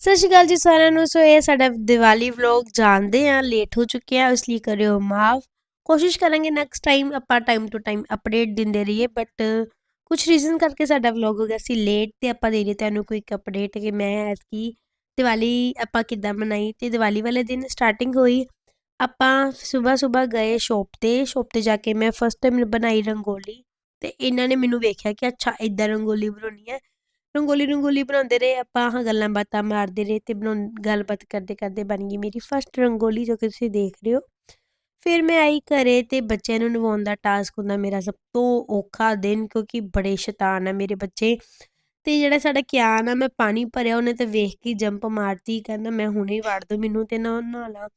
ਸਤਿ ਸ਼੍ਰੀ ਅਕਾਲ ਜੀ ਸਾਰਿਆਂ ਨੂੰ। ਸੋ ਇਹ ਸਾਡਾ ਦੀਵਾਲੀ ਵਲੌਗ ਜਾਣਦੇ ਆ ਲੇਟ ਹੋ ਚੁੱਕੇ ਆ ਇਸ ਲਈ ਕਰਿਓ ਮਾਫ। ਕੋਸ਼ਿਸ਼ ਕਰਾਂਗੇ ਨੈਕਸਟ ਟਾਈਮ ਆਪਾਂ ਟਾਈਮ ਟੂ ਟਾਈਮ ਅਪਡੇਟ ਦਿੰਦੇ ਰਹੀਏ ਬਟ ਕੁਝ ਰੀਜ਼ਨ ਕਰਕੇ ਸਾਡਾ ਵਲੌਗ ਹੋ ਗਿਆ ਸੀ ਲੇਟ ਤੇ ਆਪਾਂ ਦੇ ਰਹੇ ਤੁਹਾਨੂੰ ਕੋਈ ਇੱਕ ਅਪਡੇਟ ਕਿ ਮੈਂ ਐਤਕੀ ਦੀਵਾਲੀ ਆਪਾਂ ਕਿੱਦਾਂ ਮਨਾਈ ਤੇ ਦੀਵਾਲੀ ਵਾਲੇ ਦਿਨ ਸਟਾਰਟਿੰਗ ਹੋਈ। ਆਪਾਂ ਸਵੇਰ ਸਵੇਰ ਗਏ ਸ਼ੌਪ ਤੇ ਸ਼ੌਪ ਤੇ ਜਾ ਕੇ ਮੈਂ ਫਸਟ ਟਾਈਮ ਬਣਾਈ ਰੰਗੋਲੀ ਤੇ ਇਹਨਾਂ ਨੇ ਮੈਨੂੰ ਵੇਖਿਆ ਕਿ ਅੱਛਾ ਇਦਾਂ ਰੰਗੋਲੀ ਬਣਾਉਣੀ ਹੈ। ਰੰਗੋਲੀ ਰੰਗੋਲੀ ਬਣਾਉਂਦੇ ਰਹੇ, ਆਪਾਂ ਹਾਂ ਗੱਲਾਂ ਬਾਤਾਂ ਮਾਰਦੇ ਰਹੇ ਤੇ ਬਣਾਉਣ, ਗੱਲਬਾਤ ਕਰਦੇ ਕਰਦੇ ਬਣ ਗਈ ਮੇਰੀ ਫਸਟ ਰੰਗੋਲੀ ਜੋ ਕਿ ਤੁਸੀਂ ਦੇਖ ਰਹੇ ਹੋ। ਫਿਰ ਮੈਂ ਆਈ ਘਰੇ ਤੇ ਬੱਚਿਆਂ ਨੂੰ ਨਵਾਉਣ ਦਾ ਟਾਸਕ ਹੁੰਦਾ ਮੇਰਾ ਸਭ ਤੋਂ ਔਖਾ ਦਿਨ ਕਿਉਂਕਿ ਬੜੇ ਸ਼ੈਤਾਨ ਆ ਮੇਰੇ ਬੱਚੇ। ਤੇ ਜਿਹੜਾ ਸਾਡਾ ਕਿਆਨ ਆ, ਮੈਂ ਪਾਣੀ ਭਰਿਆ ਉਹਨੇ ਤੇ ਵੇਖ ਕੇ ਜੰਪ ਮਾਰਤੀ, ਕਹਿੰਦਾ ਮੈਂ ਹੁਣੇ ਹੀ ਵੜ ਦੋ ਮੈਨੂੰ ਤੇ ਨਾ ਨਹਾਲਾ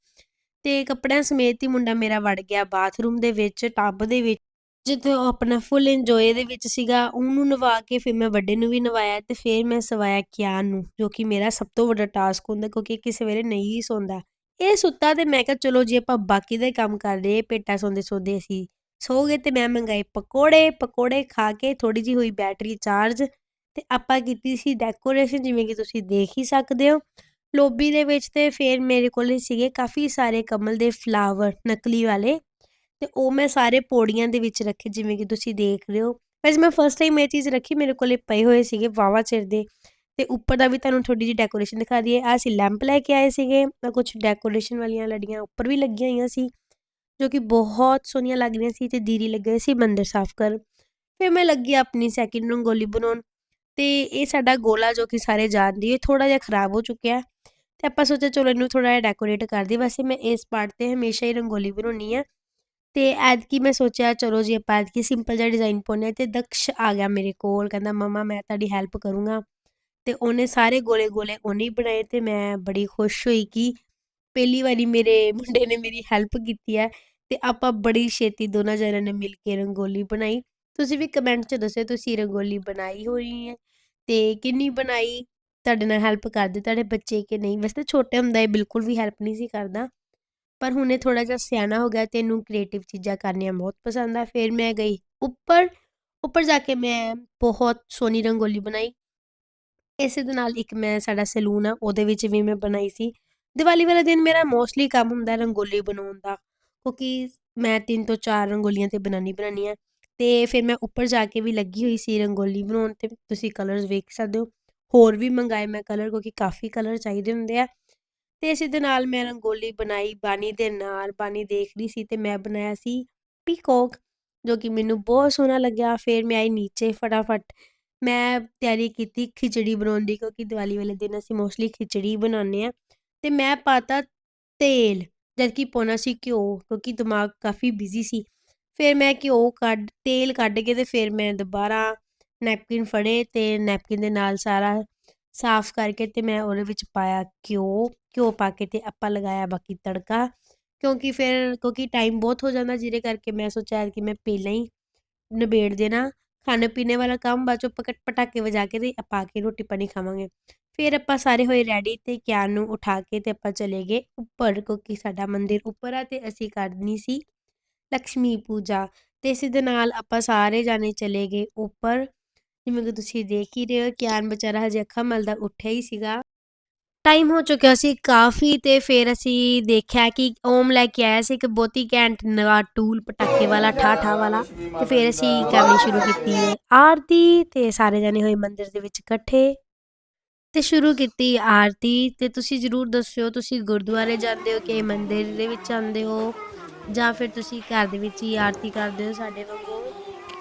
ਤੇ ਕੱਪੜਿਆਂ ਸਮੇਤ ਹੀ ਮੁੰਡਾ ਮੇਰਾ ਵੜ ਗਿਆ ਬਾਥਰੂਮ ਦੇ ਵਿੱਚ ਟੱਬ ਦੇ ਵਿੱਚ। ਜਿੱਥੇ ਉਹ ਆਪਣਾ ਫੁੱਲ ਇੰਜੋਏ ਦੇ ਵਿੱਚ ਸੀਗਾ, ਉਹਨੂੰ ਨਵਾ ਕੇ ਫਿਰ ਮੈਂ ਵੱਡੇ ਨੂੰ ਵੀ ਨਵਾਇਆ ਤੇ ਫਿਰ ਮੈਂ ਸਵਾਇਆ ਕਿਆਨ ਨੂੰ, ਜੋ ਕਿ ਮੇਰਾ ਸਭ ਤੋਂ ਵੱਡਾ ਟਾਸਕ ਹੁੰਦਾ, ਕਿਉਂਕਿ ਕਿਸੇ ਵੇਲੇ ਨਹੀਂ ਸੌਂਦਾ। ਇਹ ਸੁੱਤਾ ਤੇ ਮੈਂ ਕਿਹਾ, ਚਲੋ ਜੀ, ਆਪਾਂ ਬਾਕੀ ਦੇ ਕੰਮ ਕਰਦੇ ਪੇਟਾ ਸੌਂਦੇ ਸੌਂਦੇ ਸੀ ਸੋ ਗਏ ਤੇ ਮੈਂ ਮੰਗਾਏ ਪਕੌੜੇ ਪਕੌੜੇ ਖਾ ਕੇ ਥੋੜੀ ਜੀ ਹੋਈ ਬੈਟਰੀ ਚਾਰਜ ਤੇ ਆਪਾਂ ਕੀਤੀ ਸੀ ਡੈਕੋਰੇਸ਼ਨ ਜਿਵੇਂ ਕਿ ਤੁਸੀਂ ਦੇਖ ਹੀ ਸਕਦੇ ਹੋ। ਲੋਬੀ ਦੇ ਵਿੱਚ ਤੇ ਫਿਰ ਮੇਰੇ ਕੋਲ ਸੀਗੇ ਕਾਫੀ ਸਾਰੇ ਕਮਲ ਦੇ ਫਲਾਵਰ ਨਕਲੀ ਵਾਲੇ। ਤੇ ਉਹ ਮੈਂ ਸਾਰੇ ਪੌੜੀਆਂ ਦੇ ਵਿੱਚ ਰੱਖੇ, ਜਿਵੇਂ ਕਿ ਤੁਸੀਂ ਦੇਖ ਰਹੇ ਹੋ। ਵੈਸੇ ਮੈਂ ਫਸਟ ਟਾਈਮ ਇਹ ਚੀਜ਼ ਰੱਖੀ, ਮੇਰੇ ਕੋਲੇ ਪਏ ਹੋਏ ਸੀਗੇ ਵਾਵਾ ਚਿਰ ਦੇ। ਤੇ ਉੱਪਰ ਦਾ ਵੀ ਤੁਹਾਨੂੰ ਥੋੜੀ ਜਿਹੀ ਡੈਕੋਰੇਸ਼ਨ ਦਿਖਾ ਦਈਏ। ਆ ਅਸੀਂ ਲੈਂਪ ਲੈ ਕੇ ਆਏ ਸੀਗੇ ਮੈਂ ਕੁਝ ਡੈਕੋਰੇਸ਼ਨ ਵਾਲੀਆਂ ਲੜੀਆਂ ਉੱਪਰ ਵੀ ਲੱਗੀਆਂ ਹੋਈਆਂ ਸੀ, ਜੋ ਕਿ ਬਹੁਤ ਸੋਹਣੀਆਂ ਲੱਗ ਰਹੀਆਂ ਸੀ ਤੇ ਦੀਰੀ ਲੱਗੇ ਸੀ ਮੰਦਰ ਸਾਫ਼ ਕਰ ਫਿਰ ਮੈਂ ਲੱਗੀ ਆਪਣੀ ਸੈਕਿੰਡ ਰੰਗੋਲੀ ਬਣਾਉਣ ਤੇ ਇਹ ਸਾਡਾ ਗੋਲਾ ਜੋ ਕਿ ਸਾਰੇ ਜਾਣਦੇ ਇਹ ਥੋੜਾ ਜਿਹਾ ਖਰਾਬ ਹੋ ਚੁੱਕਿਆ। ਤੇ ਆਪਾਂ ਸੋਚਿਆ ਚਲੋ ਇਹਨੂੰ ਥੋੜਾ ਜਿਹਾ ਡੈਕੋਰੇਟ ਕਰ ਦਈਏ। ਵੈਸੇ ਮੈਂ ਇਸ ਪਾਰਟ ਤੇ ਹਮੇਸ਼ਾ ਹੀ ਰੰਗੋਲੀ ਬਣਾਉਣੀ ਆ ਤੇ ਐਤਕੀ ਮੈਂ ਸੋਚਿਆ, ਚਲੋ ਜੀ ਆਪਾਂ ਐਤਕੀ ਸਿੰਪਲ ਜਿਹਾ ਡਿਜ਼ਾਈਨ ਪਾਉਣੇ ਤੇ ਦਕਸ਼ ਆ ਗਿਆ ਮੇਰੇ ਕੋਲ, ਕਹਿੰਦਾ, ਮਮਾ, ਮੈਂ ਤੁਹਾਡੀ ਹੈਲਪ ਕਰੂੰਗਾ। ਤੇ ਉਹਨੇ ਸਾਰੇ ਗੋਲੇ ਗੋਲੇ ਉਹਨੇ ਬਣਾਏ ਤੇ ਮੈਂ ਬੜੀ ਖੁਸ਼ ਹੋਈ ਕਿ ਪਹਿਲੀ ਵਾਰੀ ਮੇਰੇ ਮੁੰਡੇ ਨੇ ਮੇਰੀ ਹੈਲਪ ਕੀਤੀ ਹੈ ਤੇ ਆਪਾਂ ਬੜੀ ਛੇਤੀ ਦੋਨਾਂ ਜਣਿਆਂ ਨੇ ਮਿਲ ਕੇ ਰੰਗੋਲੀ ਬਣਾਈ। ਤੁਸੀਂ ਵੀ ਕਮੈਂਟ 'ਚ ਦੱਸਿਓ ਤੁਸੀਂ ਰੰਗੋਲੀ ਬਣਾਈ ਹੋਈ ਹੈ ਤੇ ਕਿੰਨੀ ਬਣਾਈ? ਤੁਹਾਡੇ ਨਾਲ ਹੈਲਪ ਕਰਦੇ ਤੁਹਾਡੇ ਬੱਚੇ ਕਿ ਨਹੀਂ? ਵੈਸੇ ਛੋਟੇ ਹੁੰਦਾ ਇਹ ਬਿਲਕੁਲ ਵੀ ਹੈਲਪ ਨਹੀਂ ਸੀ ਕਰਦਾ। ਪਰ ਹੁਣ ਇਹ ਥੋੜਾ ਜਿਹਾ ਸਿਆਣਾ ਹੋ ਗਿਆ ਤੇ ਇਹਨੂੰ ਕ੍ਰੀਏਟਿਵ ਚੀਜ਼ਾਂ ਕਰਨੀਆਂ ਬਹੁਤ ਪਸੰਦ ਆ, ਫਿਰ ਮੈਂ ਗਈ ਉੱਪਰ ਉੱਪਰ ਜਾ ਕੇ ਮੈਂ ਬਹੁਤ ਸੋਹਣੀ ਰੰਗੋਲੀ ਬਣਾਈ। ਇਸੇ ਦੇ ਨਾਲ ਇੱਕ ਮੈਂ ਸਾਡਾ ਸੈਲੂਨ ਆ, ਉਹਦੇ ਵਿੱਚ ਵੀ ਮੈਂ ਬਣਾਈ ਸੀ। ਦੀਵਾਲੀ ਵਾਲੇ ਦਿਨ ਮੇਰਾ ਮੋਸਟਲੀ ਕੰਮ ਹੁੰਦਾ ਰੰਗੋਲੀ ਬਣਾਉਣ ਦਾ, ਕਿਉਂਕਿ ਮੈਂ ਤਿੰਨ ਤੋਂ ਚਾਰ ਰੰਗੋਲੀਆਂ ਤੇ ਬਣਾਣੀ ਬਣਾਉਣੀਆਂ ਤੇ ਫਿਰ ਮੈਂ ਉੱਪਰ ਜਾ ਕੇ ਵੀ ਲੱਗੀ ਹੋਈ ਸੀ ਰੰਗੋਲੀ ਬਣਾਉਣ ਤੇ ਤੁਸੀਂ ਕਲਰਸ ਵੇਖ ਸਕਦੇ ਹੋ। ਹੋਰ ਵੀ ਮੰਗਾਏ ਮੈਂ ਕਲਰ ਕਿਉਂਕਿ ਕਾਫੀ ਕਲਰ ਚਾਹੀਦੇ ਹੁੰਦੇ ਆ। ਤੇ ਇਸ ਦੇ ਨਾਲ ਮੈਂ ਰੰਗੋਲੀ ਬਣਾਈ, ਬਾਣੀ ਦੇ ਨਾਲ, ਬਾਣੀ ਦੇਖ ਰਹੀ ਸੀ ਤੇ ਮੈਂ ਬਣਾਇਆ ਸੀ ਪੀਕੋਕ, ਜੋ ਕਿ ਮੈਨੂੰ ਬਹੁਤ ਸੋਹਣਾ ਲੱਗਿਆ। ਫਿਰ ਮੈਂ ਆਈ ਨੀਚੇ ਫਟਾਫਟ। ਮੈਂ ਤਿਆਰੀ ਕੀਤੀ ਖਿਚੜੀ ਬਣਾਉਣ ਦੀ, ਕਿਉਂਕਿ ਦੀਵਾਲੀ ਵਾਲੇ ਦਿਨ ਅਸੀਂ ਮੋਸਟਲੀ ਖਿਚੜੀ ਬਣਾਉਂਦੇ ਆ ਤੇ ਮੈਂ ਪਾਤਾ ਤੇਲ, ਜਦ ਕਿ ਪਾਉਣਾ ਸੀ ਘਿਓ, ਕਿਉਂਕਿ ਦਿਮਾਗ ਕਾਫੀ ਬਿਜ਼ੀ ਸੀ। ਫਿਰ ਮੈਂ ਘਿਓ ਕੱਢ, ਤੇਲ ਕੱਢ ਕੇ ਤੇ ਫਿਰ ਮੈਂ ਦੁਬਾਰਾ ਨੈਪਕਿਨ ਫੜੇ ਤੇ ਨੈਪਕਿਨ ਦੇ ਨਾਲ ਸਾਰਾ ਸਾਫ਼ ਕਰਕੇ ਤੇ ਮੈਂ ਉਹਦੇ ਵਿੱਚ ਪਾਇਆ ਘਿਓ ਘਿਓ ਪਾ ਕੇ ਤੇ ਆਪਾਂ ਲਗਾਇਆ ਬਾਕੀ ਤੜਕਾ, ਕਿਉਂਕਿ ਫਿਰ, ਕਿਉਂਕਿ ਟਾਈਮ ਬਹੁਤ ਹੋ ਜਾਂਦਾ ਜਿਹਦੇ ਕਰਕੇ ਮੈਂ ਸੋਚਿਆ ਕਿ ਮੈਂ ਪਹਿਲਾਂ ਹੀ ਨਿਬੇੜ ਦੇਣਾ। ਖਾਣੇ ਪੀਣੇ ਵਾਲਾ ਕੰਮ ਬਾਅਦ ਚੋਂ ਪਕਟ ਪਟਾਕੇ ਵਜਾ ਕੇ ਤੇ ਆਪਾਂ ਕੇ ਰੋਟੀ ਪਾਣੀ ਖਾਵਾਂਗੇ। ਫਿਰ ਆਪਾਂ ਸਾਰੇ ਹੋਏ ਰੈਡੀ ਤੇ ਕਿਆਨ ਨੂੰ ਉਠਾ ਕੇ ਤੇ ਆਪਾਂ ਚਲੇ ਗਏ। ਉੱਪਰ ਕਿਉਂਕਿ ਸਾਡਾ ਮੰਦਿਰ ਉੱਪਰ ਆ ਤੇ ਅਸੀਂ ਕਰਨੀ ਸੀ। ਲక్ష్ਮੀ ਪੂਜਾ ਤੇ ਇਸ ਦੇ ਨਾਲ ਆਪਾਂ ਸਾਰੇ ਜਾਣੇ ਚਲੇ ਗਏ ਉੱਪਰ। ਜਿਵੇਂ ਕਿ ਤੁਸੀਂ ਦੇਖ ਹੀ ਰਹੇ ਹੋ ਕਿਆਨ ਵਿਚਾਰਾ ਹਜੇ ਅੱਖਾਂ ਮਲਦਾ ਉੱਠਿਆ ਹੀ ਸੀਗਾ। ਟਾਈਮ ਹੋ ਚੁੱਕਿਆ ਸੀ ਕਾਫੀ ਤੇ ਫਿਰ ਅਸੀਂ ਦੇਖਿਆ ਕਿ ਓਮ ਲੈ ਕੇ ਆਇਆ ਸੀ ਇੱਕ ਬਹੁਤੀ ਘੈਂਟ ਨਵਾਂ ਟੂਲ, ਪਟਾਕੇ ਵਾਲਾ ਠਾ ਵਾਲਾ ਤੇ ਫਿਰ ਅਸੀਂ ਕਰਨੀ ਸ਼ੁਰੂ ਕੀਤੀ ਹੈ ਆਰਤੀ ਤੇ ਸਾਰੇ ਜਣੇ ਹੋਏ ਮੰਦਿਰ ਦੇ ਵਿੱਚ ਇਕੱਠੇ ਤੇ ਸ਼ੁਰੂ ਕੀਤੀ ਆਰਤੀ ਤੇ ਤੁਸੀਂ ਜਰੂਰ ਦੱਸਿਓ, ਤੁਸੀਂ ਗੁਰਦੁਆਰੇ ਜਾਂਦੇ ਹੋ ਕਿ ਮੰਦਿਰ ਦੇ ਵਿੱਚ ਆਉਂਦੇ ਹੋ ਜਾਂ ਫਿਰ ਤੁਸੀਂ ਘਰ ਦੇ ਵਿੱਚ ਹੀ ਆਰਤੀ ਕਰਦੇ ਹੋ ਸਾਡੇ ਵਾਂਗੂ?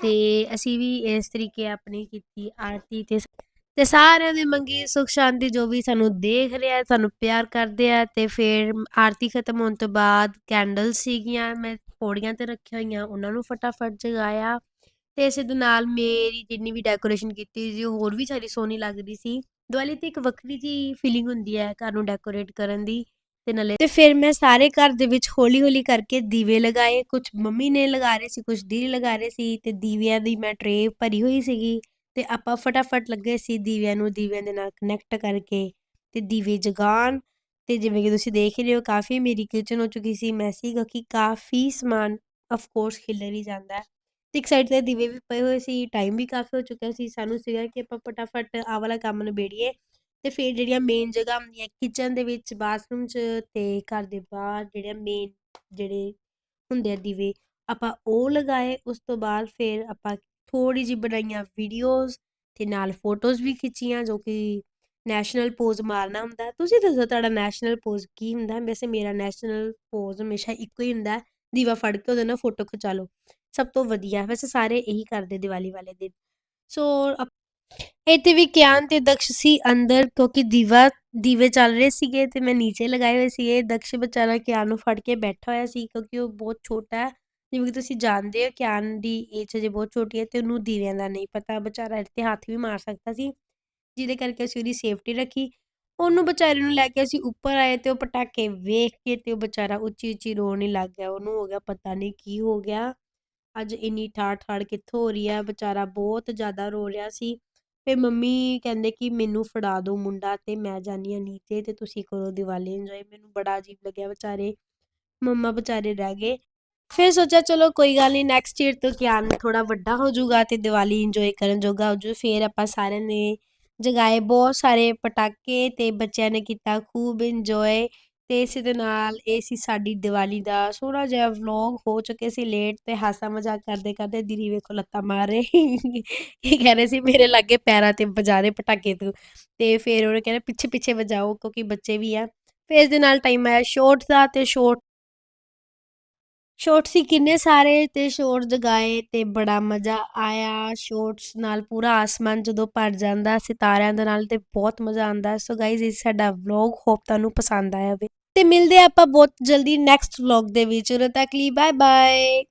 ਤੇ ਅਸੀਂ ਵੀ ਇਸ ਤਰੀਕੇ ਆਪਣੀ ਕੀਤੀ ਆਰਤੀ ਤੇ ਤੇ ਸਾਰਿਆਂ ਦੇ ਮੰਗੀ ਸੁਖ ਸ਼ਾਂਤੀ ਜੋ ਵੀ ਸਾਨੂੰ ਦੇਖ ਰਿਹਾ, ਸਾਨੂੰ ਪਿਆਰ ਕਰਦੇ ਆ ਤੇ ਫਿਰ ਆਰਤੀ ਖਤਮ ਹੋਣ ਤੋਂ ਬਾਅਦ ਕੈਂਡਲ ਸੀਗੀਆਂ, ਮੈਂ ਪੌੜੀਆਂ ਤੇ ਰੱਖੀਆਂ ਹੋਈਆਂ, ਉਹਨਾਂ ਨੂੰ ਫਟਾਫਟ ਜਗਾਇਆ ਤੇ ਇਸੇ ਦੇ ਨਾਲ ਮੇਰੀ ਜਿੰਨੀ ਵੀ ਡੈਕੋਰੇਸ਼ਨ ਕੀਤੀ ਸੀ, ਹੋਰ ਵੀ ਸਾਰੀ ਸੋਹਣੀ ਲੱਗਦੀ ਸੀ। ਦੀਵਾਲੀ ਤੇ ਇੱਕ ਵੱਖਰੀ ਜੀ ਫੀਲਿੰਗ ਹੁੰਦੀ ਹੈ ਘਰ ਨੂੰ ਡੈਕੋਰੇਟ ਕਰਨ ਦੀ। ਤੇ ਨਾਲੇ ਤੇ ਫਿਰ ਮੈਂ ਸਾਰੇ ਘਰ ਦੇ ਵਿੱਚ ਹੌਲੀ ਹੌਲੀ ਕਰਕੇ ਦੀਵੇ ਲਗਾਏ ਕੁਝ ਮੰਮੀ ਨੇ ਲਗਾ ਰਹੇ ਸੀ ਕੁਝ ਦੀਦੀ ਲਗਾ ਰਹੇ ਸੀ ਤੇ ਦੀਵਿਆਂ ਦੀ ਮੈਂ ਟਰੇ ਭਰੀ ਹੋਈ ਸੀਗੀ ਤੇ ਆਪਾਂ ਫਟਾਫਟ ਲੱਗੇ ਸੀ ਦੀਵਿਆਂ ਨੂੰ, ਦੀਵਿਆਂ ਦੇ ਨਾਲ ਕਨੈਕਟ ਕਰਕੇ ਤੇ ਦੀਵੇ ਜਗਾਉਣ ਤੇ ਜਿਵੇਂ ਕਿ ਤੁਸੀਂ ਦੇਖ ਰਹੇ ਹੋ ਕਾਫੀ ਮੇਰੀ ਕਿਚਨ ਹੋ ਚੁੱਕੀ ਸੀ ਮੈਸੀ ਕਿਉਂਕਿ ਕਾਫੀ ਸਮਾਨ ਆਫ ਕੋਰਸ ਖਿਲਰ ਹੀ ਜਾਂਦਾ ਹੈ ਤੇ ਇੱਕ ਸਾਈਡ ਤੇ ਦੀਵੇ ਵੀ ਪਏ ਹੋਏ ਸੀ ਟਾਈਮ ਵੀ ਕਾਫੀ ਹੋ ਚੁੱਕਿਆ ਸੀ, ਸਾਨੂੰ ਸੀਗਾ ਕਿ ਆਪਾਂ ਫਟਾਫਟ ਆਹ ਵਾਲਾ ਕੰਮ ਨਿਬੇੜੀਏ ਤੇ ਫਿਰ ਜਿਹੜੀਆਂ ਮੇਨ ਜਗ੍ਹਾ ਹੁੰਦੀਆਂ ਕਿਚਨ ਦੇ ਵਿੱਚ ਬਾਥਰੂਮ 'ਚ ਤੇ ਘਰ ਦੇ ਬਾਹਰ ਜਿਹੜੇ ਮੇਨ ਜਿਹੜੇ ਹੁੰਦੇ ਆ ਦੀਵੇ, ਆਪਾਂ ਉਹ ਲਗਾਏ, ਉਸ ਤੋਂ ਬਾਅਦ ਫਿਰ ਆਪਾਂ ਥੋੜੀ ਜਿਹੀ ਬਣਾਈਆਂ ਵੀਡੀਓਜ਼ ਤੇ ਨਾਲ ਫੋਟੋਜ਼ ਵੀ ਖਿੱਚੀਆਂ, ਜੋ ਕਿ ਨੈਸ਼ਨਲ ਪੋਜ਼ ਮਾਰਨਾ ਹੁੰਦਾ। ਤੁਸੀਂ ਦੱਸੋ ਤੁਹਾਡਾ ਨੈਸ਼ਨਲ ਪੋਜ਼ ਕੀ ਹੁੰਦਾ? ਵੈਸੇ ਮੇਰਾ ਨੈਸ਼ਨਲ ਪੋਜ਼ ਹਮੇਸ਼ਾ ਇੱਕੋ ਹੀ ਹੁੰਦਾ। ਦੀਵਾ ਫੜ ਕੇ ਉਹਦੇ ਨਾਲ ਫੋਟੋ ਖਿਚਾ ਲਓ। ਸਭ ਤੋਂ ਵਧੀਆ। ਵੈਸੇ ਸਾਰੇ ਇਹੀ ਕਰਦੇ ਦੀਵਾਲੀ ਵਾਲੇ ਦਿਨ। ਸੋ ਇੱਥੇ ਵੀ ਕਿਆਨ ਤੇ ਦਕਸ਼ ਸੀ ਅੰਦਰ, ਕਿਉਂਕਿ ਦੀਵਾ, ਦੀਵੇ ਚੱਲ ਰਹੇ ਸੀਗੇ ਤੇ ਮੈਂ ਨੀਚੇ ਲਗਾਏ ਹੋਏ ਸੀਗੇ। ਦਕਸ਼ ਵਿਚਾਰਾ ਕਿਆਨ ਨੂੰ ਫੜ ਕੇ ਬੈਠਾ ਹੋਇਆ ਸੀ, ਕਿਉਂਕਿ ਉਹ ਬਹੁਤ ਛੋਟਾ ਹੈ। ਜਿਵੇਂ ਕਿ ਤੁਸੀਂ ਜਾਣਦੇ ਹੋ ਕਿਆਨ ਦੀ ਏਜ ਅਜੇ ਬਹੁਤ ਛੋਟੀ ਹੈ ਤੇ ਉਹਨੂੰ ਦੀਵਿਆਂ ਦਾ ਨਹੀਂ ਪਤਾ। ਵਿਚਾਰਾ ਇਹਦੇ ਤੇ ਹੱਥ ਵੀ ਮਾਰ ਸਕਦਾ ਸੀ, ਜਿਹਦੇ ਕਰਕੇ ਅਸੀਂ ਉਹਦੀ ਸੇਫਟੀ ਰੱਖੀ। ਉਹਨੂੰ ਵਿਚਾਰੇ ਨੂੰ ਲੈ ਕੇ ਅਸੀਂ ਉੱਪਰ ਆਏ ਤੇ ਉਹ ਪਟਾਕੇ ਵੇਖ ਕੇ ਤੇ ਉਹ ਵਿਚਾਰਾ ਉੱਚੀ ਉੱਚੀ ਰੋਣ ਹੀ ਲੱਗ ਗਿਆ। ਉਹਨੂੰ ਹੋ ਗਿਆ ਪਤਾ ਨਹੀਂ ਕੀ ਹੋ ਗਿਆ। ਅੱਜ ਇੰਨੀ ਠਾੜ ਠਾੜ ਕਿੱਥੋਂ ਹੋ ਰਹੀ ਹੈ। ਵਿਚਾਰਾ ਬਹੁਤ ਜ਼ਿਆਦਾ ਰੋ ਰਿਹਾ ਸੀ। ਫਿਰ ਮੰਮੀ ਕਹਿੰਦੇ ਕਿ ਮੈਨੂੰ ਫੜਾ ਦਿਓ ਮੁੰਡਾ ਤੇ ਮੈਂ ਜਾਨੀ ਆ ਨੀਚੇ ਤੇ ਤੁਸੀਂ ਕਰੋ ਦੀਵਾਲੀ ਇੰਜੋਏ। ਮੈਨੂੰ ਬੜਾ ਅਜੀਬ ਲੱਗਿਆ ਵਿਚਾਰੇ, ਮੰਮਾ ਵਿਚਾਰੇ ਰਹਿ ਗਏ। ਫਿਰ ਸੋਚਿਆ ਚਲੋ ਕੋਈ ਗੱਲ ਨਹੀਂ ਨੈਕਸਟ ਈਅਰ ਤੋਂ ਕਿਆਨ ਥੋੜਾ ਵੱਡਾ ਹੋ ਜਾਊਗਾ ਤੇ ਦੀਵਾਲੀ ਇੰਜੋਏ ਕਰਨ ਜੋਗਾ ਹੋ ਜੂ ਫਿਰ ਆਪਾਂ ਸਾਰਿਆਂ ਨੇ ਜਗਾਏ ਬਹੁਤ ਸਾਰੇ ਪਟਾਕੇ ਤੇ ਬੱਚਿਆਂ ਨੇ ਕੀਤਾ ਖੂਬ ਇੰਜੋਏ। ਤੇ ਇਸੇ ਦੇ ਨਾਲ ਇਹ ਸੀ ਸਾਡੀ ਦੀਵਾਲੀ ਦਾ ਸੋਹਣਾ ਜਿਹਾ ਵਲੌਗ ਹੋ ਚੁੱਕੇ ਸੀ ਲੇਟ ਤੇ ਹਾਸਾ ਮਜ਼ਾਕ ਕਰਦੇ ਕਰਦੇ ਦੀਦੀ ਵੇਖੋ ਲੱਤਾਂ ਮਾਰ ਰਹੇ ਇਹ ਕਹਿ ਰਹੇ ਸੀ, ਮੇਰੇ ਲਾਗੇ ਪੈਰਾਂ ਤੇ ਵਜਾ ਦੇ ਪਟਾਕੇ ਤੂੰ। ਤੇ ਫਿਰ ਉਹਨੇ ਕਹਿੰਦੇ ਪਿੱਛੇ ਪਿੱਛੇ ਵਜਾਓ ਕਿਉਂਕਿ ਬੱਚੇ ਵੀ ਆ। ਫਿਰ ਇਸ ਦੇ ਨਾਲ ਟਾਈਮ ਆਇਆ ਸ਼ੋਰਟ ਦਾ ਤੇ ਸ਼ੋਰਟ ਸ਼ੋਰਟ ਸੀ ਕਿੰਨੇ ਸਾਰੇ ਤੇ ਸ਼ੋਰਟ ਜਗਾਏ ਤੇ ਬੜਾ ਮਜ਼ਾ ਆਇਆ। ਸ਼ੋਰਟਸ ਨਾਲ ਪੂਰਾ ਆਸਮਾਨ ਜਦੋਂ ਭਰ ਜਾਂਦਾ, ਸਿਤਾਰਿਆਂ ਦੇ ਨਾਲ ਤੇ ਬਹੁਤ ਮਜ਼ਾ ਆਉਂਦਾ। ਸੋ ਗਾਇਜ਼ ਇਹ ਸਾਡਾ ਵਲੌਗ ਹੋਪ ਤੁਹਾਨੂੰ ਪਸੰਦ ਆਇਆ ਹੋਵੇ। ਤੇ ਮਿਲਦੇ ਆਪਾਂ ਬਹੁਤ ਜਲਦੀ ਨੈਕਸਟ ਵਲੌਗ ਦੇ ਵਿੱਚ। ਉਦੋਂ ਤੱਕ ਲਈ ਬਾਏ ਬਾਏ